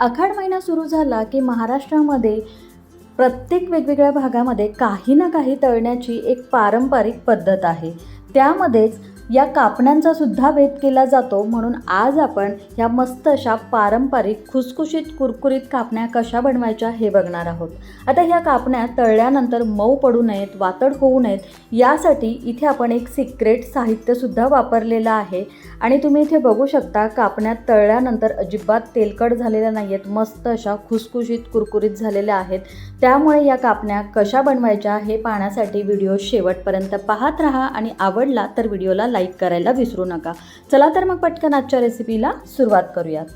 आखाड महिना सुरू झाला की महाराष्ट्रामध्ये प्रत्येक वेगवेगळ्या भागामध्ये काही ना काही तळण्याची एक पारंपरिक पद्धत आहे. त्यामध्येच या कापण्यांचा सुद्धा भेद केला जातो. म्हणून आज आपण या मस्त अशा पारंपरिक खुसखुशीत कुरकुरीत कापण्या कशा बनवायच्या हे बघणार आहोत. आता ह्या कापण्या तळल्यानंतर मऊ पडू नयेत वातड होऊ नयेत यासाठी इथे आपण एक सिक्रेट साहित्यसुद्धा वापरलेलं आहे. आणि तुम्ही इथे बघू शकता कापण्या तळल्यानंतर अजिबात तेलकट झालेल्या नाही आहेत मस्त अशा खुसखुशीत कुरकुरीत झालेल्या आहेत. त्यामुळे या कापण्या कशा बनवायच्या हे पाहण्यासाठी व्हिडिओ शेवटपर्यंत पाहत राहा आणि आवडला तर व्हिडिओला लाईक करायला विसरू नका. चला तर मग पटकन आजच्या रेसिपीला सुरुवात करूयात.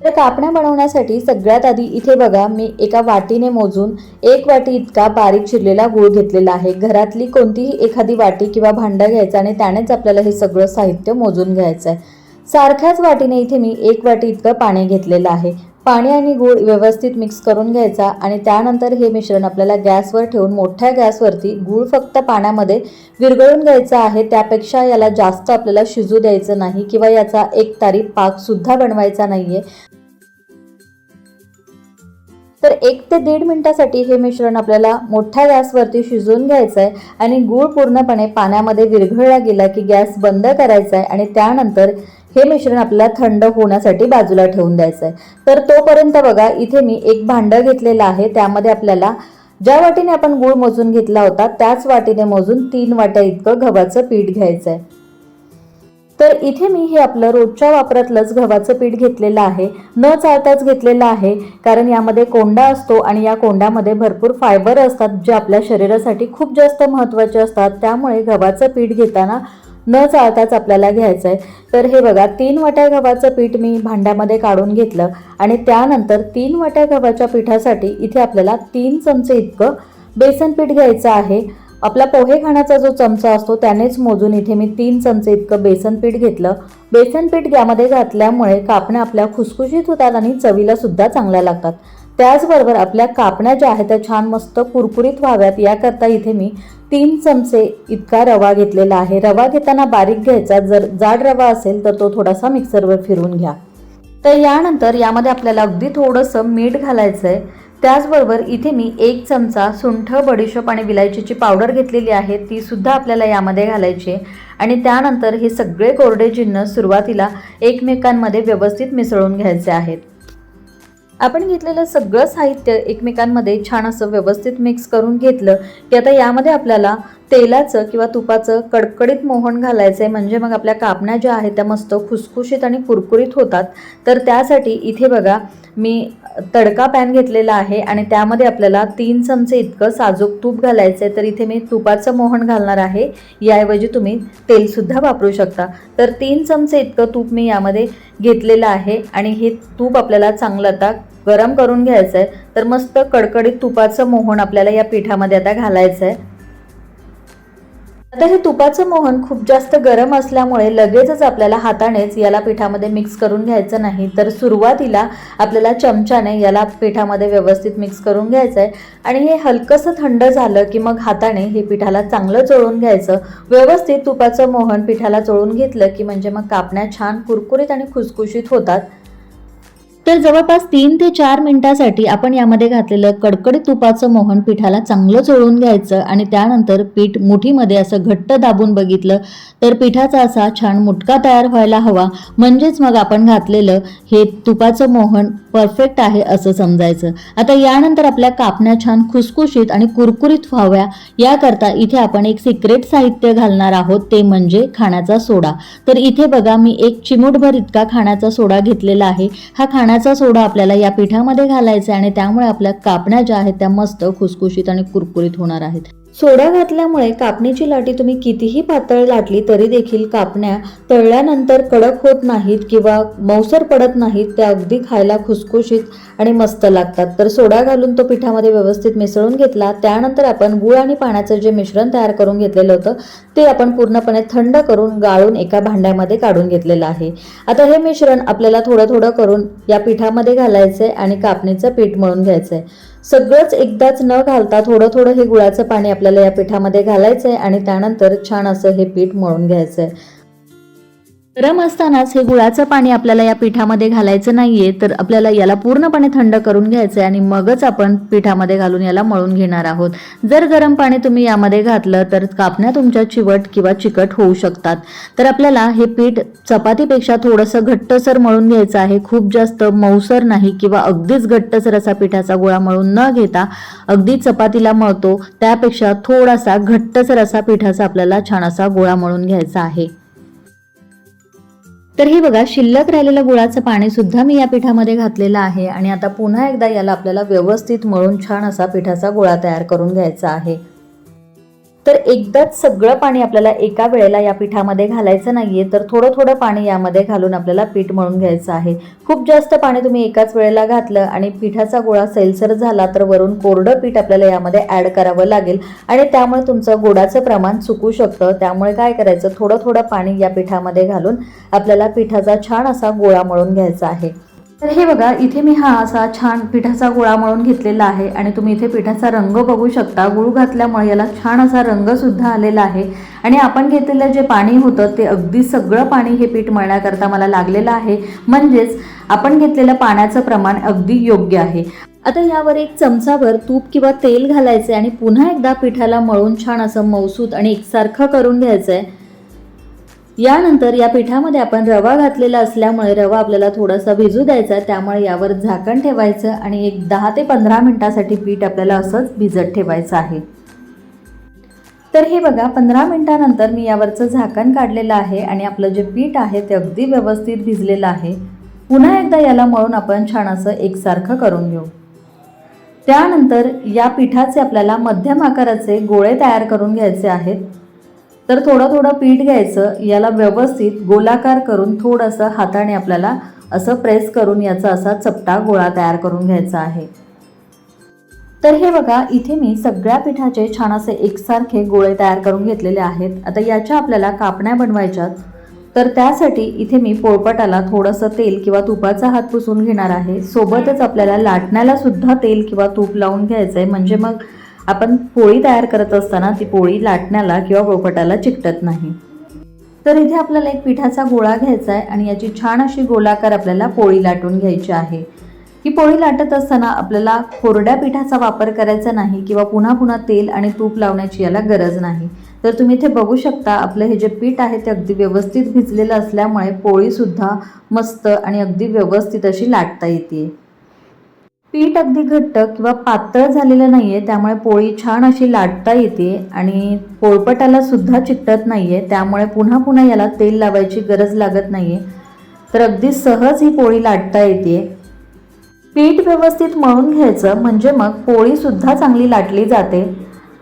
तर कापण्या बनवण्यासाठी सगळ्यात आधी इथे बघा मी एका वाटीने मोजून एक वाटी इतका बारीक चिरलेला गूळ घेतलेला आहे. घरातली कोणतीही एखादी वाटी किंवा भांडं घ्यायचं आणि त्यानेच आपल्याला हे सगळं साहित्य मोजून घ्यायचं आहे सारख्याच वाटीने इथे मी एक वाटी इतकं पाणी घेतलेलं आहे. पाणी आणि गूळ व्यवस्थित मिक्स करून घ्यायचा आणि त्यानंतर हे मिश्रण आपल्याला गॅसवर ठेवून मोठ्या गॅसवरती गूळ फक्त पाण्यामध्ये विरघळून घ्यायचा आहे. त्यापेक्षा याला जास्त आपल्याला शिजू द्यायचं नाही किंवा याचा एक तारी पाकसुद्धा बनवायचा नाही आहे तर एक ते दीड मिनिटासाठी हे मिश्रण आपल्याला मोठ्या गॅसवरती शिजवून घ्यायचं आहे आणि गूळ पूर्णपणे पाण्यामध्ये विरघळला गेला की गॅस बंद करायचा आहे आणि त्यानंतर हे मिश्रण आपल्याला थंड होण्यासाठी बाजूला ठेवून द्यायचं आहे तर तोपर्यंत बघा इथे मी एक भांडं घेतलेलं आहे. त्यामध्ये आपल्याला ज्या वाटीने आपण गूळ मोजून घेतला होता त्याच वाटीने मोजून तीन वाट्या इतकं गव्हाचं पीठ घ्यायचं आहे तर इथे मी हे आपलं रोजच्या वापरातलंच गव्हाचं पीठ घेतलेलं आहे. न चालताच घेतलेलं आहे कारण यामध्ये कोंडा असतो आणि या कोंड्यामध्ये भरपूर फायबर असतात जे आपल्या शरीरासाठी खूप जास्त महत्त्वाचे असतात. त्यामुळे गव्हाचं पीठ घेताना न चाळताच आपल्याला घ्यायचं आहे तर हे बघा तीन वाट्या गव्हाचं पीठ मी भांड्यामध्ये काढून घेतलं आणि त्यानंतर तीन वाट्या गव्हाच्या पिठासाठी इथे आपल्याला तीन चमचे इतकं बेसन पीठ घ्यायचं आहे. आपला पोहे खाण्याचा जो चमचा असतो त्यानेच मोजून इथे मी तीन चमचे इतकं बेसन पीठ घेतलं. बेसन पीठ यामध्ये घातल्यामुळे कापण्या आपल्या खुसखुशीत होतात आणि चवीला सुद्धा चांगल्या लागतात. त्याचबरोबर आपल्या कापण्या ज्या आहेत त्या छान मस्त कुरकुरीत व्हाव्यात. याकरता इथे मी तीन चमचे इतका रवा घेतलेला आहे. रवा घेताना बारीक घ्यायचा. जर जाड रवा असेल तर तो थोडासा मिक्सरवर फिरून घ्या. तर यानंतर यामध्ये आपल्याला अगदी थोडंसं मीठ घालायचं आहे त्याचबरोबर इथे मी एक चमचा सुंठ बडीशोप आणि विलायचीची पावडर घेतलेली आहे. ती सुद्धा आपल्याला यामध्ये घालायची आहे. आणि त्यानंतर हे सगळे कोरडे चिन्ह सुरुवातीला एकमेकांमध्ये व्यवस्थित मिसळून घ्यायचे आहेत. आपण घेतलेलं सगळं साहित्य एकमेकांमध्ये छान असं व्यवस्थित मिक्स करून घेतलं की आता यामध्ये आपल्याला तेलाचं किंवा तुपाचं कडकडीत मोहन घालायचं आहे म्हणजे मग आपल्या कापण्या ज्या आहेत त्या मस्त खुसखुशीत आणि कुरकुरीत होतात. तर त्यासाठी इथे बघा मी तडका पॅन घेतलेला आहे आणि त्यामध्ये आपल्याला तीन चमचे इतकं साजूक तूप घालायचं आहे तर इथे मी तुपाचं मोहन घालणार आहे. याऐवजी तुम्ही तेलसुद्धा वापरू शकता. तर तीन चमचे इतकं तूप मी यामध्ये घेतलेलं आहे आणि हे तूप आपल्याला चांगलं आता गरम करून घ्यायचं आहे तर मस्त कडकडीत तुपाचं मोहन आपल्याला या पिठामध्ये आता घालायचं आहे आता हे तुपाचं मोहन खूप जास्त गरम असल्यामुळे लगेचच आपल्याला हातानेच याला पिठामध्ये मिक्स करून घ्यायचं नाही. तर सुरुवातीला आपल्याला चमच्याने याला पिठामध्ये व्यवस्थित मिक्स करून घ्यायचं आहे आणि हे हलकंसं थंड झालं की मग हाताने हे पिठाला चांगलं चोळून घ्यायचं. व्यवस्थित तुपाचं मोहन पिठाला चोळून घेतलं की म्हणजे मग कापण्या छान कुरकुरीत आणि खुसखुशीत होतात. तर जवळपास तीन ते चार मिनिटासाठी आपण यामध्ये घातलेलं कडकडीत तुपाचं मोहन पिठाला चांगलं चोळून घ्यायचं आणि त्यानंतर पीठ मुठीमध्ये असं घट्ट दाबून बघितलं तर पिठाचा असा छान मुटका तयार व्हायला हवा. म्हणजेच मग आपण घातलेलं हे तुपाचं मोहन परफेक्ट आहे असं समजायचं. आता यानंतर आपल्या कापण्या छान खुसखुशीत आणि कुरकुरीत व्हाव्या याकरता इथे आपण एक सिक्रेट साहित्य घालणार आहोत ते म्हणजे खाण्याचा सोडा. तर इथे बघा मी एक चिमूटभर इतका खाण्याचा सोडा घेतलेला आहे. हा खाण्याचा सोडा आपल्याला या पिठामध्ये घालायचा आहे आणि त्यामुळे आपल्या कापण्या ज्या आहेत त्या मस्त खुसखुशीत आणि कुरकुरीत होणार आहेत. सोडा घातल्यामुळे कापणीची लाटी तुम्ही कितीही पातळ लाटली तरी देखील कापण्या तळल्यानंतर कडक होत नाहीत किंवा मौसर पडत नाहीत त्या अगदी खायला खुसखुशीत आणि मस्त लागतात. तर सोडा घालून तो पिठामध्ये व्यवस्थित मिसळून घेतला. त्यानंतर आपण गुळ आणि पाण्याचं जे मिश्रण तयार करून घेतलेलं होतं ते आपण पूर्णपणे थंड करून गाळून एका भांड्यामध्ये काढून घेतलेलं आहे. आता हे मिश्रण आपल्याला थोडं थोडं करून या पिठामध्ये घालायचं आहे आणि कापणीचं पीठ मळून घ्यायचं आहे सगळंच एकदाच न घालता थोडं थोडं हे गुळाचं पाणी आपल्याला या पिठामध्ये घालायचं आहे आणि त्यानंतर छान असं हे पीठ मळून घ्यायचं आहे गरम असतानाच हे गुळाचं पाणी आपल्याला या पिठामध्ये घालायचं नाहीये तर आपल्याला याला पूर्णपणे थंड करून घ्यायचं आहे आणि मगच आपण पिठामध्ये घालून याला मळून घेणार आहोत. जर गरम पाणी तुम्ही यामध्ये घातलं तर कापण्या तुमच्या चिवट किंवा चिकट होऊ शकतात. तर आपल्याला हे पीठ चपातीपेक्षा थोडंसं घट्टसर मळून घ्यायचं आहे. खूप जास्त मऊसर नाही किंवा अगदीच घट्टसर असा पिठाचा गोळा मळून न घेता अगदी चपातीला मळतो. त्यापेक्षा थोडासा घट्टसर असा पिठाचा आपल्याला छान असा गोळा मळून घ्यायचा आहे. तर हे बघा शिल्लक राहिलेलं गुळाचं पाणी सुद्धा मी या पिठामध्ये घातलेलं आहे आणि आता पुन्हा एकदा याला आपल्याला व्यवस्थित मळून छान असा पिठाचा गोळा तयार करून घ्यायचा आहे. तर एकदाच सगळं पाणी आपल्याला एका वेळेला या पिठामध्ये घालायचं नाही आहे तर थोडं थोडं पाणी यामध्ये घालून आपल्याला पीठ मळून घ्यायचं आहे. खूप जास्त पाणी तुम्ही एकाच वेळेला घातलं आणि पिठाचा गोळा सैलसर झाला तर वरून कोरडं पीठ आपल्याला यामध्ये ॲड करावं लागेल. आणि त्यामुळे तुमचं गोडाचं प्रमाण चुकू शकतं. त्यामुळे काय करायचं? थोडं थोडं पाणी या पिठामध्ये घालून आपल्याला पिठाचा छान असा गोळा मळून घ्यायचा आहे. तर हे बघा इथे मी हा असा छान पिठाचा गोळा मळून घेतलेला आहे आणि तुम्ही इथे पिठाचा रंग बघू शकता. गुळ घातल्यामुळे याला छान असा रंगसुद्धा आलेला आहे. आणि आपण घेतलेलं जे पाणी होतं ते अगदी सगळं पाणी हे पीठ मळण्याकरता मला लागलेलं आहे. म्हणजेच आपण घेतलेलं पाण्याचं प्रमाण अगदी योग्य आहे. आता यावर एक चमचाभर तूप किंवा तेल घालायचं आहे आणि पुन्हा एकदा पिठाला मळून छान असं मौसूत आणि एकसारखं करून घ्यायचं आहे यानंतर या पिठामध्ये आपण रवा घातलेला असल्यामुळे रवा आपल्याला थोडासा भिजू द्यायचा आहे त्यामुळे यावर झाकण ठेवायचं आणि एक दहा ते पंधरा मिनिटासाठी पीठ आपल्याला असंच भिजत ठेवायचं आहे. तर हे बघा पंधरा मिनटानंतर मी यावरचं झाकण काढलेलं आहे आणि आपलं जे पीठ आहे ते अगदी व्यवस्थित भिजलेलं आहे. पुन्हा एकदा याला मळून आपण छान असं एकसारखं करून घेऊ. त्यानंतर या पिठाचे आपल्याला मध्यम आकाराचे गोळे तयार करून घ्यायचे आहेत. तर थोडं थोडं पीठ घ्यायचं याला व्यवस्थित गोलाकार करून थोडंसं हाताने आपल्याला असं प्रेस करून याचा असा चपटा गोळा तयार करून घ्यायचा आहे. तर हे बघा इथे मी सगळ्या पिठाचे छान असे एकसारखे गोळे तयार करून घेतलेले आहेत. आता याच्या आपल्याला कापण्या बनवायच्या तर त्यासाठी इथे मी पोळपटाला थोडंसं तेल किंवा तुपाचा हात पुसून घेणार आहे. सोबतच आपल्याला लाटण्याला सुद्धा तेल किंवा तूप लावून घ्यायचं आहे म्हणजे मग आपण पोळी तयार करत असताना ती पोळी लाटण्याला किंवा पोपटाला चिकटत नाही. तर इथे आपल्याला एक पिठाचा गोळा घ्यायचा आहे आणि याची छान अशी गोलाकार आपल्याला पोळी लाटून घ्यायची आहे. ही पोळी लाटत असताना आपल्याला कोरड्या पिठाचा वापर करायचा नाही किंवा पुन्हा पुन्हा तेल आणि तूप लावण्याची याला गरज नाही. तर तुम्ही इथे बघू शकता आपलं हे जे पीठ आहे ते अगदी व्यवस्थित भिजलेलं असल्यामुळे पोळीसुद्धा मस्त आणि अगदी व्यवस्थित अशी लाटता येते. पीठ अगदी घट्ट किंवा पातळ झालेलं नाही आहे त्यामुळे पोळी छान अशी लाटता येते आणि पोळपटाला सुद्धा चिकटत नाही आहे त्यामुळे पुन्हा पुन्हा याला तेल लावायची गरज लागत नाही आहे तर अगदी सहज ही पोळी लाटता येते. पीठ व्यवस्थित मळून घ्यायचं म्हणजे मग पोळीसुद्धा चांगली लाटली जाते.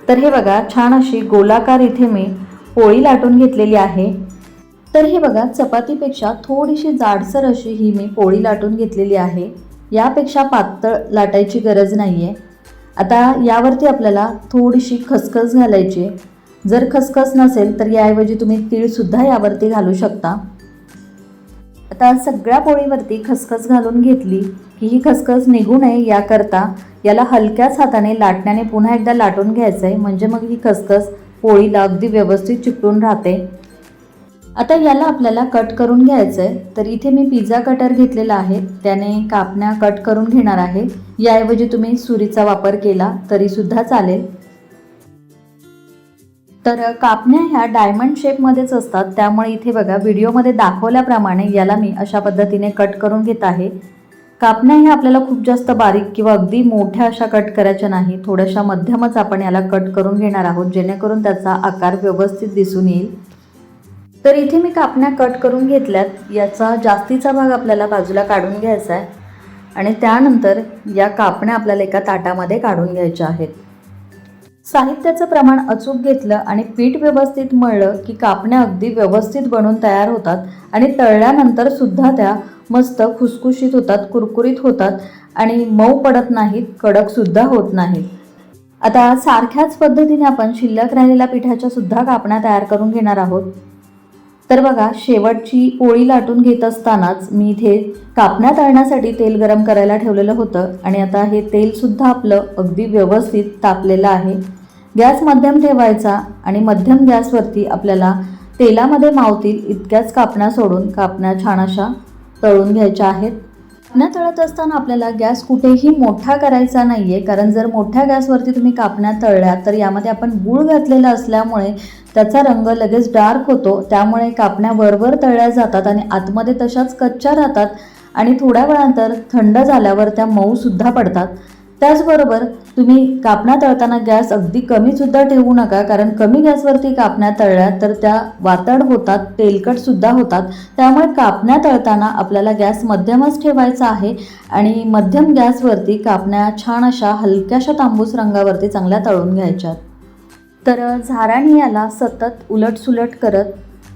तर हे बघा छान अशी गोलाकार इथे मी पोळी लाटून घेतलेली आहे. तर हे बघा चपातीपेक्षा थोडीशी जाडसर अशी ही मी पोळी लाटून घेतलेली आहे. यापेक्षा पातळ लाटायची गरज नाही आहे आता यावरती आपल्याला थोडीशी खसखस घालायची आहे. जर खसखस नसेल तर याऐवजी तुम्ही तीळसुद्धा यावरती घालू शकता. आता सगळ्या पोळीवरती खसखस घालून घेतली की ही खसखस निघू नये याकरता याला हलक्याच हाताने लाटण्याने पुन्हा एकदा लाटून घ्यायचं आहे म्हणजे मग ही खसखस पोळीला अगदी व्यवस्थित चिकटून राहते. आता याला आपल्याला कट करून घ्यायचं आहे तर इथे मी पिझ्झा कटर घेतलेला आहे. त्याने कापण्या कट करून घेणार आहे. याऐवजी तुम्ही सुरीचा वापर केला तरीसुद्धा चालेल. तर कापण्या ह्या डायमंड शेपमध्येच असतात. त्यामुळे इथे बघा व्हिडिओमध्ये दाखवल्याप्रमाणे याला मी अशा पद्धतीने कट करून घेत आहे. कापण्या ह्या आपल्याला खूप जास्त बारीक किंवा अगदी मोठ्या अशा कट करायच्या नाही. थोड्याशा मध्यमच आपण याला कट करून घेणार आहोत जेणेकरून त्याचा आकार व्यवस्थित दिसून येईल. तर इथे मी कापण्या कट करून घेतल्यात. याचा जास्तीचा भाग आपल्याला बाजूला काढून घ्यायचा आहे. आणि त्यानंतर या कापण्या आपल्याला एका ताटामध्ये काढून घ्यायच्या आहेत. साहित्याचं प्रमाण अचूक घेतलं आणि पीठ व्यवस्थित मळलं की कापण्या अगदी व्यवस्थित बनून तयार होतात आणि तळल्यानंतर सुद्धा त्या मस्त खुसखुशीत होतात कुरकुरीत होतात आणि मऊ पडत नाहीत कडकसुद्धा होत नाहीत. आता सारख्याच पद्धतीने आपण शिल्लक राहिलेल्या पिठाच्या सुद्धा कापण्या तयार करून घेणार आहोत. तर बघा शेवटची पोळी लाटून घेत असतानाच मी इथे कापण्या तळण्यासाठी तेल गरम करायला ठेवलेलं होतं आणि आता हे तेलसुद्धा आपलं अगदी व्यवस्थित तापलेलं आहे. गॅस मध्यम ठेवायचा आणि मध्यम गॅसवरती आपल्याला तेलामध्ये मावतील इतक्याच कापण्या सोडून कापण्या छान अशा तळून घ्यायच्या आहेत. कापण्या तळत असताना आपल्याला गॅस कुठेही मोठा करायचा नाही आहे कारण जर मोठ्या गॅसवरती तुम्ही कापण्या तळल्या तर यामध्ये आपण गूळ घातलेला असल्यामुळे त्याचा रंग लगेच डार्क होतो. त्यामुळे कापण्या वरवर तळल्या जातात आणि आतमध्ये तशाच कच्च्या राहतात आणि थोड्या वेळानंतर थंड झाल्यावर त्या मऊसुद्धा पडतात. त्याचबरोबर तुम्ही कापण्या तळताना गॅस अगदी कमीसुद्धा ठेवू नका कारण कमी गॅसवरती कापण्या तळल्या तर त्या वातड होतात तेलकटसुद्धा होतात. त्यामुळे कापण्या तळताना आपल्याला गॅस मध्यमच ठेवायचा आहे आणि मध्यम गॅसवरती कापण्या छान अशा हलक्याशा तांबूस रंगावरती चांगल्या तळून घ्यायच्या. तर झाराणी याला सतत उलटसुलट करत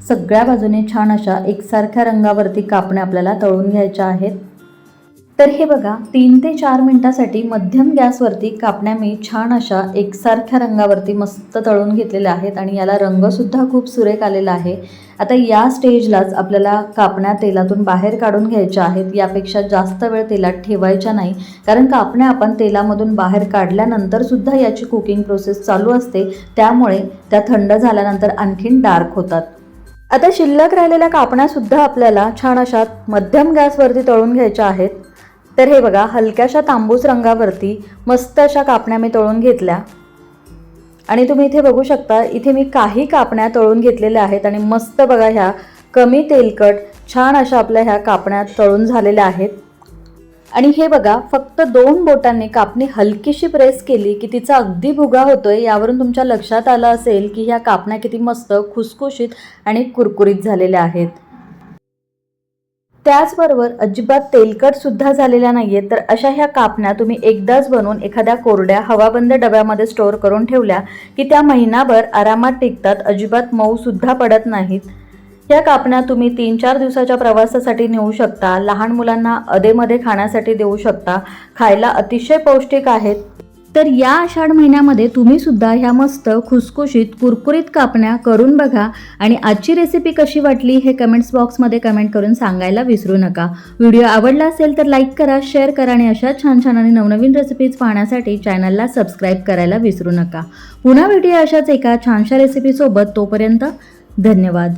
सगळ्या बाजूने छान अशा एकसारख्या रंगावरती कापण्या आपल्याला तळून घ्यायच्या आहेत. तर हे बघा तीन ते चार मिनटासाठी मध्यम गॅसवरती कापण्या मी छान अशा एकसारख्या रंगावरती मस्त तळून घेतलेल्या आहेत आणि याला रंगसुद्धा खूप सुरेख आलेला आहे. आता या स्टेजलाच आपल्याला कापण्या तेलातून बाहेर काढून घ्यायच्या आहेत. यापेक्षा जास्त वेळ तेलात ठेवायच्या नाही. कारण कापण्या आपण तेलामधून बाहेर काढल्यानंतर सुद्धा याची कुकिंग प्रोसेस चालू असते. त्यामुळे त्या थंड झाल्यानंतर आणखीन डार्क होतात. आता शिल्लक राहिलेल्या कापण्यासुद्धा आपल्याला छान अशा मध्यम गॅसवरती तळून घ्यायच्या आहेत. तर हे बघा हलक्याशा तांबूस रंगावरती मस्त अशा कापण्या मी तळून घेतल्या. आणि तुम्ही इथे बघू शकता इथे मी काही कापण्या तळून घेतलेल्या आहेत आणि मस्त बघा ह्या कमी तेलकट छान अशा आपल्या ह्या कापण्या तळून झालेल्या आहेत. आणि हे बघा फक्त दोन बोटांनी कापणी हलकीशी प्रेस केली की तिचा अगदी भुगा होतोय यावरून तुमच्या लक्षात आलं असेल की ह्या कापण्या किती मस्त खुसखुशीत आणि कुरकुरीत झालेल्या आहेत. त्याचबरोबर अजिबात तेलकट सुद्धा झालेल्या नाहीये तर अशा ह्या कापण्या तुम्ही एकदाच बनवून एखाद्या कोरड्या हवाबंद डब्यामध्ये स्टोअर करून ठेवल्या की त्या महिनाभर आरामात टिकतात अजिबात मऊ सुद्धा पडत नाहीत. या कापण्या तुम्ही तीन चार दिवसाच्या प्रवासासाठी नेऊ शकता लहान मुलांना अधेमध्ये खाण्यासाठी देऊ शकता खायला अतिशय पौष्टिक आहेत. तर या आषाढ महिन्यामध्ये तुम्ही सुद्धा ह्या मस्त खुसखुशीत कुरकुरीत कापण्या करून बघा. आणि आजची रेसिपी कशी वाटली हे कमेंट्स बॉक्समध्ये कमेंट करून सांगायला विसरू नका. व्हिडिओ आवडला असेल तर लाईक करा शेअर करा आणि अशा छान छान आणि नवनवीन रेसिपीज पाहण्यासाठी चॅनलला सबस्क्राईब करायला विसरू नका. पुन्हा भेटूया अशाच एका छानशा रेसिपीसोबत तोपर्यंत धन्यवाद.